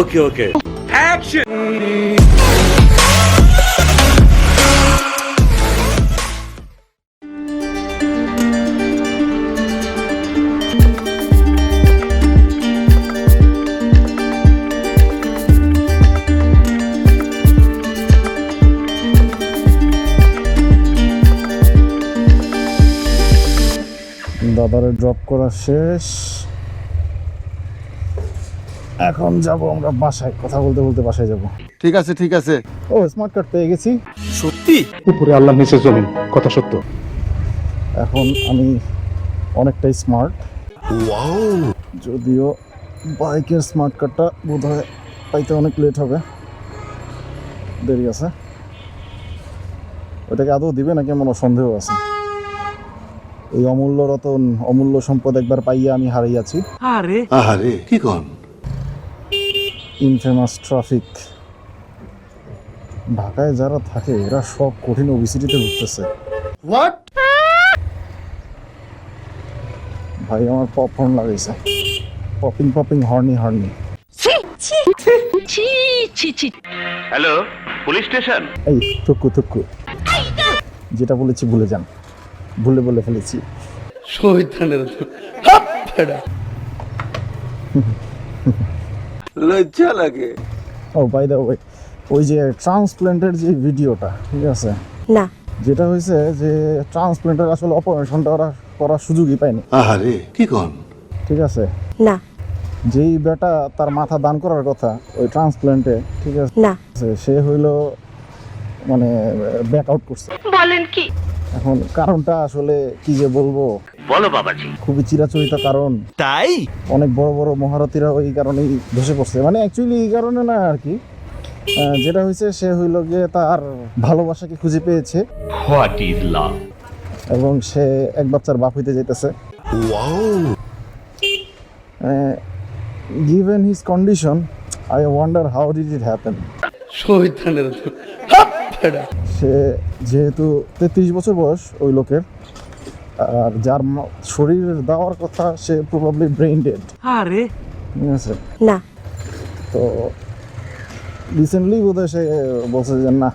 ওকে ওকে দাদারে drop করা শেষ। এখন যাব আমরা বাসায় কথা বলতে বলতে বাসায় যাব। ঠিক আছে ঠিক আছে। ও স্মার্ট কার্ড পেয়ে গেছি। সত্যি? উপরে আল্লাহ নিচে জমিন কথা সত্য। এখন আমি অনেকটাই স্মার্ট যদিও বাইকের স্মার্ট কার্ডটা বোধ হয় পাইতে অনেক লেট হবে। দেরি আছে। ওটাকে আদৌ দিবে নাকি আমার সন্দেহ আছে। এই অমূল্য রতন অমূল্য সম্পদ একবার পাইয়া আমি হারাইয়াছি আরে আরে কি কন? ইনফেমাস ট্রাফিক ঢাকায় যারা থাকে এরা সব কঠিন ওবিসিটিতে ভুগতেছে। হোয়াট ভাই আমার পপকর্ন লাগাইছে। Popping popping horny horny hello police station এই থুক্কু থুক্কু যেটা বলেছি ভুলে যান। ভুলে বলে ফেলেছি। লজ্জা লাগে। ও বাই দা ওয়ে ওই যে ট্রান্সপ্ল্যান্টের যে ভিডিওটা ঠিক আছে? না। যেটা হয়েছে যে ট্রান্সপ্ল্যান্টের আসলে অপারেশনটা ওরা করার সুযোগই পায়নি। আহারে কি কন? ঠিক আছে? না। যেই বেটা তার মাথা দান করার কথা ওই ট্রান্সপ্ল্যান্টে ঠিক আছে? না। সে হইল মানে ব্যাক আউট করছে। বলেন কি? এখন কারণটা আসলে কি যে বলব? বলো বাবাজি। খুবই চিরাচরিত কারণ। তাই? অনেক বড় বড় মহারথীরা ওই কারণেই ধসে পড়ছে। মানে অ্যাকচুয়ালি এই কারণে না আর কি। যেটা হয়েছে সে হইল গিয়ে তার ভালোবাসাকে খুঁজে পেয়েছে। হোয়াট ইজ লাভ এবং সে এক বাচ্চার বাপ হইতে যেতেছে given his condition I wonder how did it happen সে যেহেতু তেত্রিশ বছর বয়স ওই লোকের আর যার ম- শরীর দেওয়ার কথা সে প্রবাবলি ব্রেইন ডেড আরে। ঠিক আছে? না। তো রিসেন্টলি বোধহয় সে বলছে যে না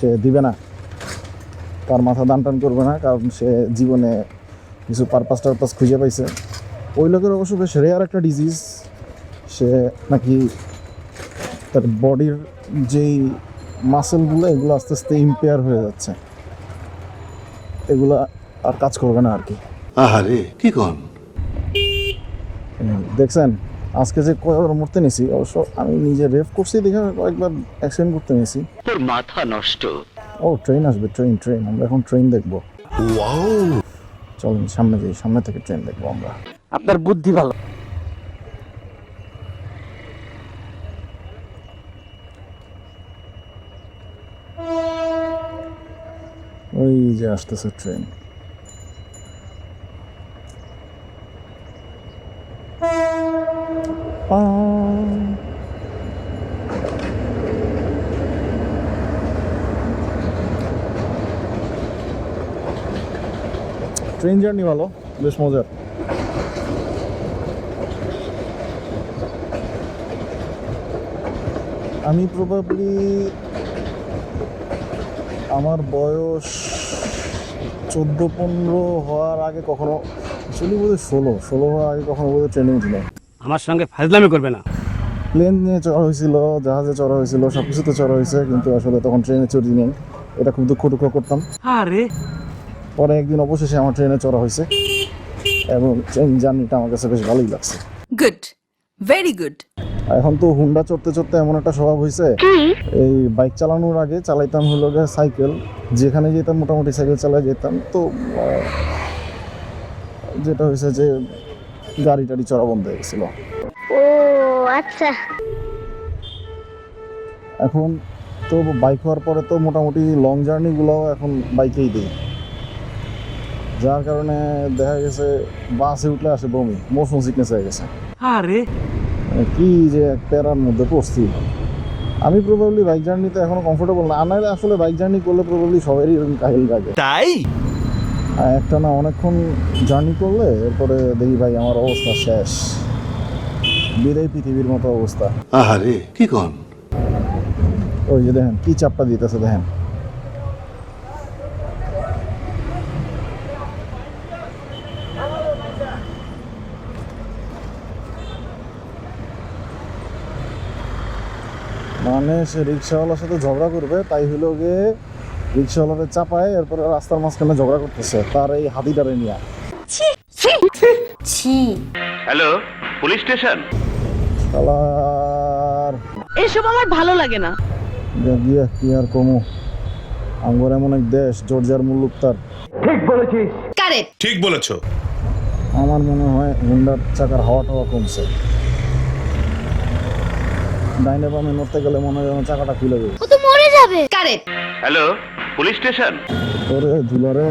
সে দিবে না। তার মাথা দান টান করবে না কারণ সে জীবনে কিছু পারপাস টারপাস খুঁজে পাইছে। ওই লোকের অবশ্য বেশ রেয়ার একটা ডিজিজ সে নাকি তার বডির যেই মাসেলগুলো এগুলো আস্তে আস্তে ইম্পেয়ার হয়ে যাচ্ছে। এগুলো আর কাজ করবে না আর কি। আহারে কি কন? দেখছেন আজকে যে কয়েকবার মরতে নিয়েছি অবশ্য আমি নিজে রেফ করছি দেখে কয়েকবার অ্যাক্সিডেন্ট করতে নিয়েছি তোর মাথা নষ্ট। ও ট্রেন আসবে ট্রেন ট্রেন আমরা এখন ট্রেন দেখব। চলুন সামনে যাই সামনে থেকে ট্রেন দেখব আমরা। আপনার বুদ্ধি ভালো। ওই যে আসতেছে ট্রেন ট্রেন জার্নি ভালো বেশ মজার। আমি প্রবাবলি আমার বয়স চোদ্দ পনেরো হওয়ার আগে কখনো অ্যাকচুয়ালি বোধহয় ষোলো ষোলো হওয়ার আগে কখনো বোধহয় ট্রেনে উঠি নাই আমার সঙ্গে ফাজলামি করবে না। প্লেন নিয়ে চড়া হয়েছিল জাহাজে চড়া হয়েছিল সব কিছুতে চড়া হয়েছে কিন্তু আসলে তখন ট্রেনে চড়ি নেই এটা খুব দুঃখ দুঃখ করতাম। আরে পরে একদিন অবশেষে আমার ট্রেনে চড়া হয়েছে। এবং ট্রেন জার্নিটা আমার কাছে বেশ ভালোই লাগছে। গুড Very গুড এখন তো হুন্ডা চড়তে চড়তে এমন একটা স্বভাব হয়েছে। এই বাইক চালানোর আগে চালাইতাম হলো গিয়ে সাইকেল যেখানে যেতাম মোটামুটি সাইকেল চালাই যেতাম। তো যেটা হয়েছে যে গাড়ি টাড়ি চড়া বন্ধ হয়ে গেছিল। ও আচ্ছা। এখন তো বাইক হওয়ার পরে তো মোটামুটি লং জার্নিগুলোও এখন বাইকেই দিই। যার কারণে দেখা গেছে বাসে উঠলে আসে বমি মোশন সিকনেস হয়ে গেছে। আরে! মানে কি যে এক প্যারার মধ্যে পড়ছি। আমি প্রবাবলি বাইক জার্নিতে এখনও কমফোর্টেবল না আর নাহলে আসলে বাইক জার্নি করলে প্রবাবলি সবারই এরকম কাহিল লাগে তাই? আর একটা না অনেকক্ষণ জার্নি করলে এরপরে দেখি ভাই আমার অবস্থা শেষ। বিদায় পৃথিবীর মতো অবস্থা। আহারে কি কন? ওই যে দেখেন কি চাপটা দিতেছে দেখেন। মানে সে রিক্সাওয়ালার সাথে ঝগড়া করবে তাই হলো গিয়ে রিক্সাওয়ালারে চাপায় এরপরে রাস্তার মাঝখানে ঝগড়া করতেছে তার এই হাতিটারে নিয়ে। Hello police station? শালার এসব আমার ভালো লাগে না। গিয়া কি আর কমু? আঙ্গর এমন এক দেশ জর্জার মুল্লুক তার Correct. ঠিক বলেছ। আমার মনে হয় হুন্ডার চাকার হাওয়া টাওয়া কমছে। ডাইনে বামে নড়তে গেলে মনে হয় চাকাটা খুলে যাবে ও তো মরে যাবে। Correct. হ্যালো পুলিশ স্টেশন ওরে ধুলারে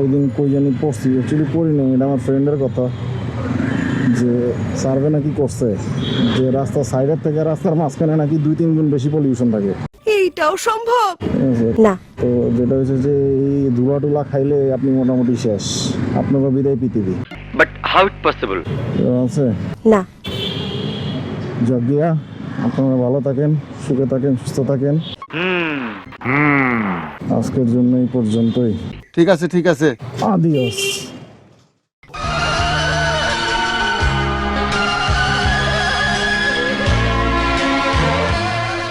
ওই দিন কই জানি পড়ছি অ্যাকচুয়ালি পড়ি নাই এটা আমার ফ্রেন্ডের কথা। যে সার্ভে নাকি করছে যে রাস্তা সাইডের থেকে রাস্তার মাঝখানে নাকি দুই তিন গুণ বেশি পলিউশন থাকে। এইটাও সম্ভব? না। তো যেটা হচ্ছে যে এই ধুলা টুলা খাইলে আপনি মোটামুটি শেষ আপনারও বিদায় পৃথিবী। বাট হাউ ইট পসিবল আছে? না। যাক গিয়া। আপনারা ভালো থাকেন সুখে থাকেন সুস্থ থাকেন। আজকের জন্য এই পর্যন্তই। ঠিক আছে ঠিক আছে। আদিওস।